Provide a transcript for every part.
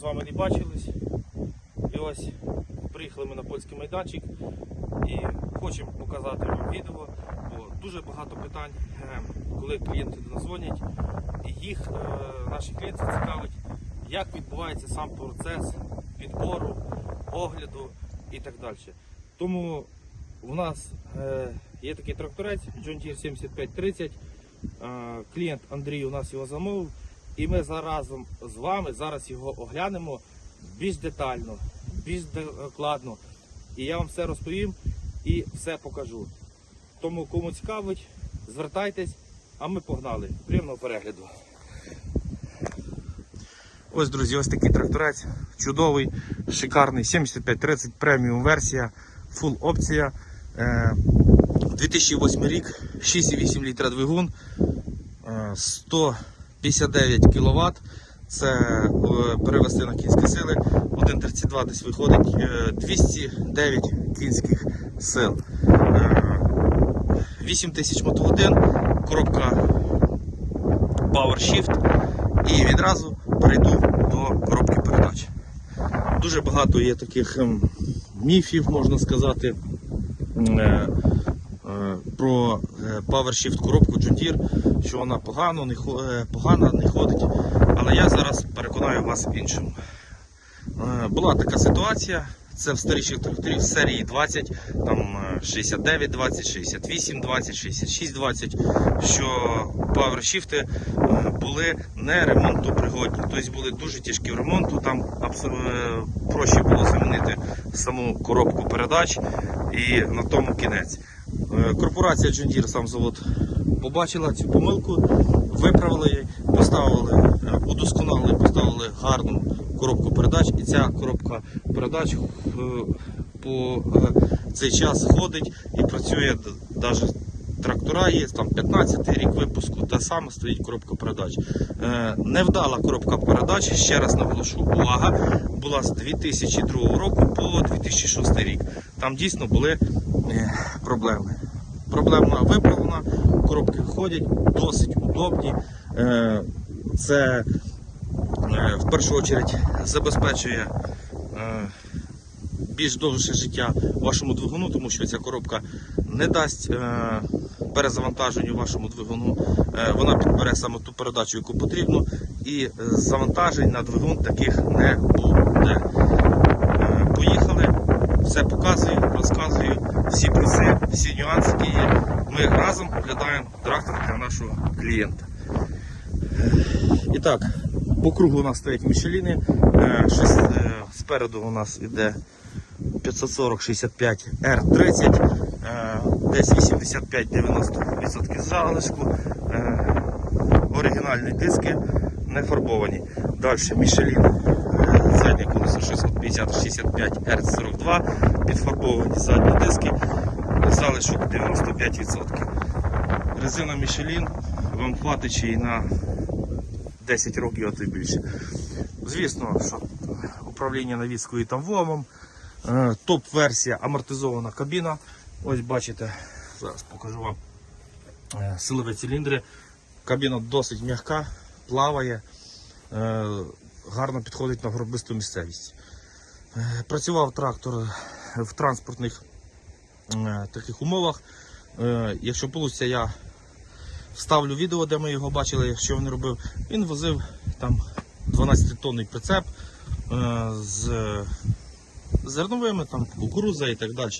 з вами не бачились. І ось приїхали ми на польський майданчик і хочемо показати вам відео. Бо дуже багато питань, е, коли клієнти дзвонять, їх е, наші клієнти цікавить, як відбувається сам процес підбору, огляду і так далі. Тому у нас е, є такий тракторець John Deere 7530. Е, Клієнт Андрій у нас його замовив. І ми разом з вами зараз його оглянемо більш детально, більш докладно. І я вам все розповім і все покажу. Тому, кому цікавить, звертайтесь, а ми погнали. Приємного перегляду. Ось, друзі, ось такий тракторець. Чудовий, шикарний. 7530 преміум версія, фул опція. Е, 2008 рік, 6,8 літра двигун. Е, 100 59 кВт. Це е, перевести на кінські сили. 1,32 десь виходить е, 209 кінських сил. Е, 8000 мотогодин, коробка PowerShift і відразу перейду до коробки передач. Дуже багато є таких ем, міфів, можна сказати, про PowerShift коробку John Deere, що вона погано, не, е, погана не ходить. Але я зараз переконаю вас іншому. Е, Була така ситуація. Це в старіших тракторів серії 20, там е, 69, 20, 68, 20, 66, 20, що PowerShift е, були не ремонтопригодні, тобто були дуже тяжкі в ремонту, там е, проще було замінити саму коробку передач і на тому кінець. Е, Корпорація Deere, сам завод, побачила цю помилку, виправили її, поставили, е, удосконалили, поставили гарну коробку передач, і ця коробка передач е, по цей час ходить і працює навіть трактора є, там 15 рік випуску, та сама стоїть коробка передач. Невдала коробка передач, ще раз наголошу, увага, була з 2002 року по 2006 рік. Там дійсно були проблеми. Проблема виправлена, коробки ходять досить удобні. Е, Це е, в першу чергу забезпечує е, більш довше життя вашому двигуну, тому що ця коробка не дасть перезавантаженню вашому двигуну. Вона підбере саме ту передачу, яку потрібно, і завантажень на двигун таких не буде. Поїхали, все показую, розказую, всі плюси, всі нюанси, які є. Ми разом оглядаємо трактор для нашого клієнта. І так, по кругу у нас стоять мішеліни. Е, е, Спереду у нас іде 540-65 R30, е, десь 85-90% залишку. Е, Оригінальні диски не фарбовані. Далі Мішелін, заднє колесо 650-65 R42, підфарбовані задні диски, залишок 95%. Резина Мішелін вам хватить й на 10 років, а то й більше. Звісно, що управління навіскою там вомом. Е, Топ-версія амортизована кабіна. Ось бачите, зараз покажу вам е, силові циліндри. Кабіна досить м'яка, плаває, е, гарно підходить на горбисту місцевість. Працював трактор в транспортних е, таких умовах. Е, Якщо вийде, я вставлю відео, де ми його бачили, що він робив. Він возив там 12-тонний прицеп е, з зерновими, там кукуруза і так далі.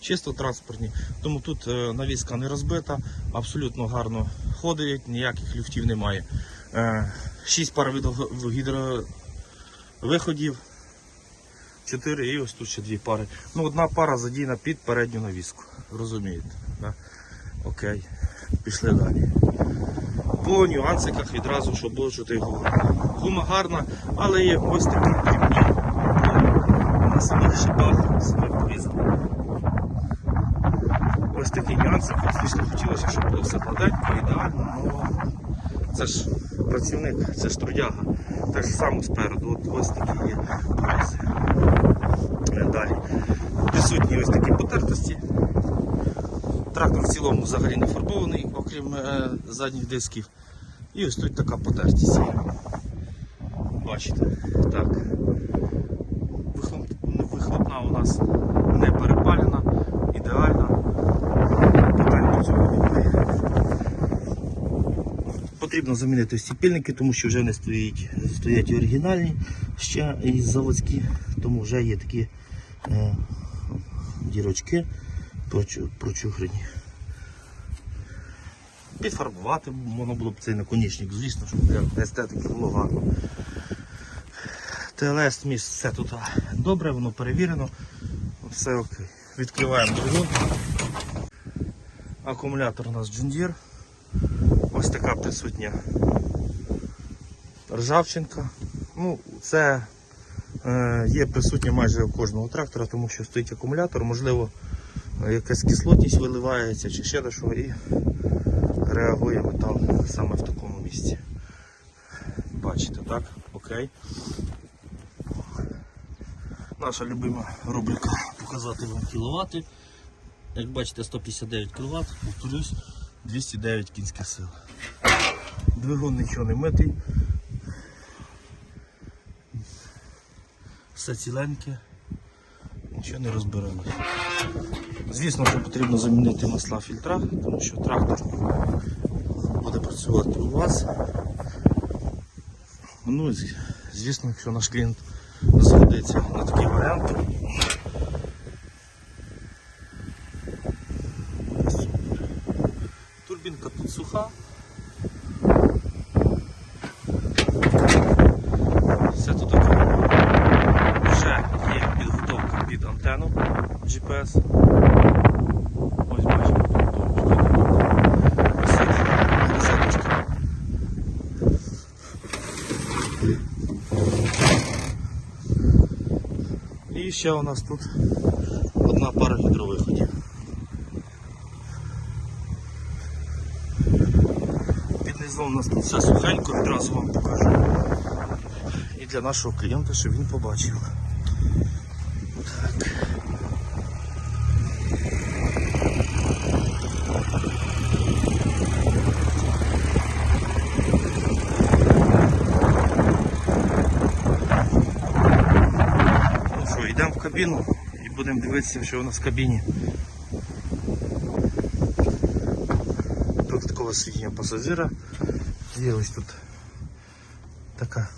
Чисто транспортні. Тому тут навіска не розбита, абсолютно гарно ходить, ніяких люфтів немає. Шість пар відо- гідровиходів. Чотири і ось тут ще дві пари. Ну, одна пара задійна під передню навіску. Розумієте? Да? Окей, пішли далі. По нюансиках відразу, щоб було чути гуму. Гума гарна, але є ось такі дрібні на самих шипах, самих порізах. Ось такі нюанси. Звісно, хотілося, щоб було все гладенько, ідеально, але це ж працівник, це ж трудяга. Так само спереду, от ось такі є. Е, Далі. Присутні ось такі потертості. Трактор в цілому взагалі не фарбований, окрім е, задніх дисків. І ось тут така потертість. бачите. Так. Вихлоп, вихлопна у нас не перепалена, ідеальна. Питань до цього немає. Потрібно замінити стіпільники, тому що вже не стоять, стоять оригінальні ще і заводські, тому вже є такі е, дірочки прочу- прочухрані. Підфарбувати можна було б цей наконечник, звісно, щоб для естетики було гарно. ТЛС міст все тут добре, воно перевірено, все окей. Відкриваємо двигун. Акумулятор у нас Джундір. Ось така присутня ржавчинка. Ну, це е, є присутня майже у кожного трактора, тому що стоїть акумулятор, можливо, якась кислотність виливається чи ще дещо і реагує метал саме в такому місці. Бачите, так? Окей. Наша любима рубрика показати вам кіловати. Як бачите, 159 кВт, повторюсь, 209 кінських сил. Двигун нічого не митий. Все ціленьке, нічого не розбиралось. Звісно, що потрібно замінити масла фільтра, тому що трактор буде працювати у вас. Ну, звісно, якщо наш клієнт згодиться на такий варіант. Турбінка тут суха. Все тут окей. Вже є підготовка під антенну GPS. Ось бачимо підготовку. Висить розеточка. І ще у нас тут одна пара гідровиходів. Під низом у нас тут все сухенько, відразу вам покажу. І для нашого клієнта, щоб він побачив. Йдемо в кабіну і будемо дивитися, що у нас в кабіні. Тут такого сидіння пасажира. Є тут така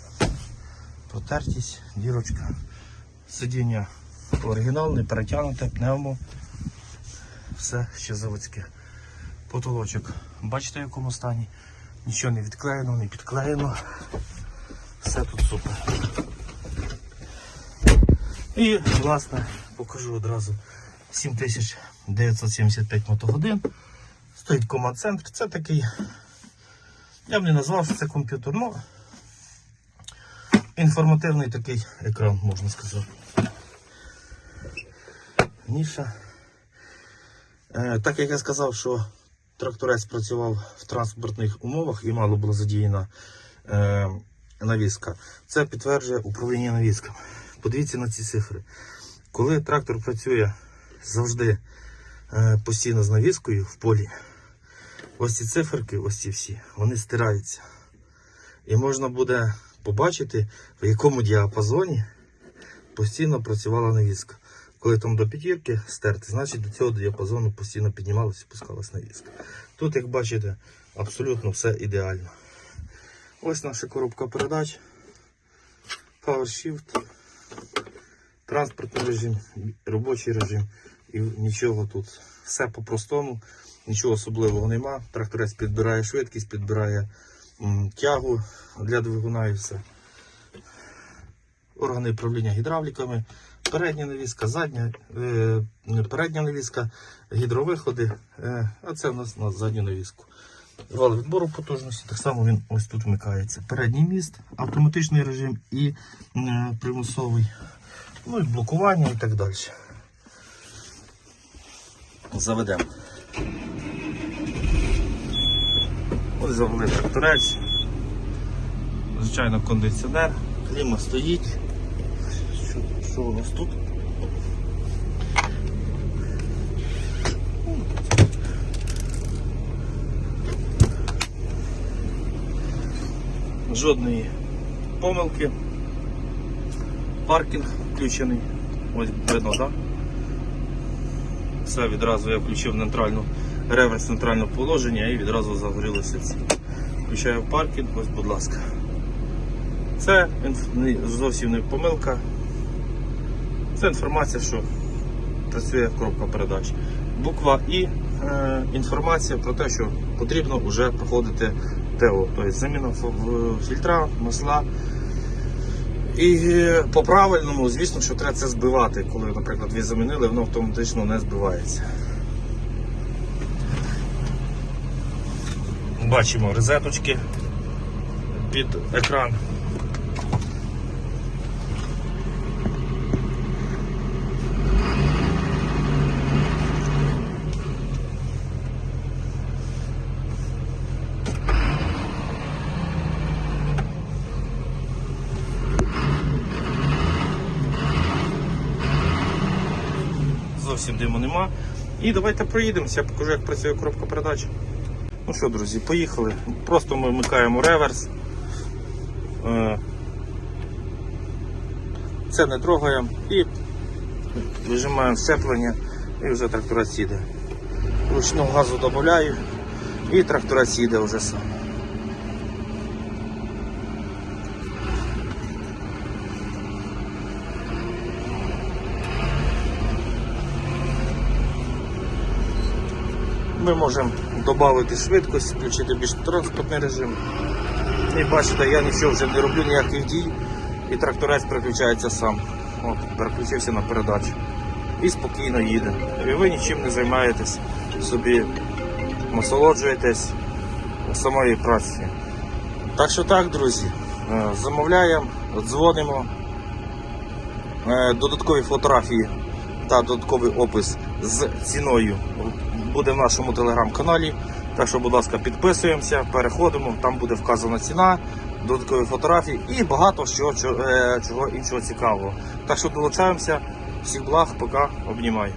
протертість, дірочка. Сидіння оригінальне, перетягнуте, пневмо. Все ще заводське. Потолочок. Бачите в якому стані? Нічого не відклеєно, не підклеєно. Все тут супер. І, власне, покажу одразу 7975 мотогодин. Стоїть команд-центр. Це такий, я б не назвав, що це комп'ютер, ну інформативний такий екран, можна сказати. Ніша. Е, так як я сказав, що тракторець працював в транспортних умовах і мало було задіяна е, навіска, це підтверджує управління навісками. Подивіться на ці цифри. Коли трактор працює завжди е, постійно з навіскою в полі, ось ці циферки, ось ці всі, вони стираються. І можна буде побачити, в якому діапазоні постійно працювала навіска. Коли там до п'ятірки стерти, значить до цього діапазону постійно піднімалася і пускалась навіска. Тут, як бачите, абсолютно все ідеально. Ось наша коробка передач. Power Shift, транспортний режим, робочий режим і нічого тут. Все по-простому, нічого особливого нема. Тракторець підбирає швидкість, підбирає тягу для двигуна і все. Органи управління гідравліками, передня навіска, задня, е, передня навіска, гідровиходи, е, а це у нас на задню навіску. Вал відбору потужності, так само він ось тут вмикається. Передній міст, автоматичний режим і е, примусовий, ну і блокування і так далі. Заведемо. Ось завели тракторець. Звичайно, кондиціонер, кліма стоїть. Що, що у нас тут? Жодної помилки. Паркінг включений. Ось видно, так? Все відразу я включив нейтральну реверс нейтральне положення і відразу загорілося ці. Включаю паркінг, ось, будь ласка. Це зовсім не помилка. Це інформація, що працює коробка передач. Буква І е, інформація про те, що потрібно вже проходити ТО, тобто заміна ф- фільтра, масла. І е, по правильному, звісно, що треба це збивати. Коли, наприклад, ви замінили, воно автоматично не збивається. Бачимо розеточки під екран. Зовсім диму нема. І давайте проїдемося, я покажу, як працює коробка передач. Ну що, друзі, поїхали. Просто ми вмикаємо реверс. Е, Це не трогаємо і вижимаємо щеплення і вже тракторець їде. Ручну газу додаю і тракторець їде вже сам. Ми можемо додати швидкість, включити більш транспортний режим. І бачите, я нічого вже не роблю ніяких дій і тракторець переключається сам. От, переключився на передачу. І спокійно їде. І ви нічим не займаєтесь, собі насолоджуєтесь самою працею. Так що так, друзі, е, замовляємо, дзвонимо. Е, Додаткові фотографії та додатковий опис з ціною буде в нашому телеграм-каналі. Так що, будь ласка, підписуємося, переходимо, там буде вказана ціна, додаткові фотографії і багато чого, е, чого іншого цікавого. Так що долучаємося. Всіх благ, пока, обнімаю.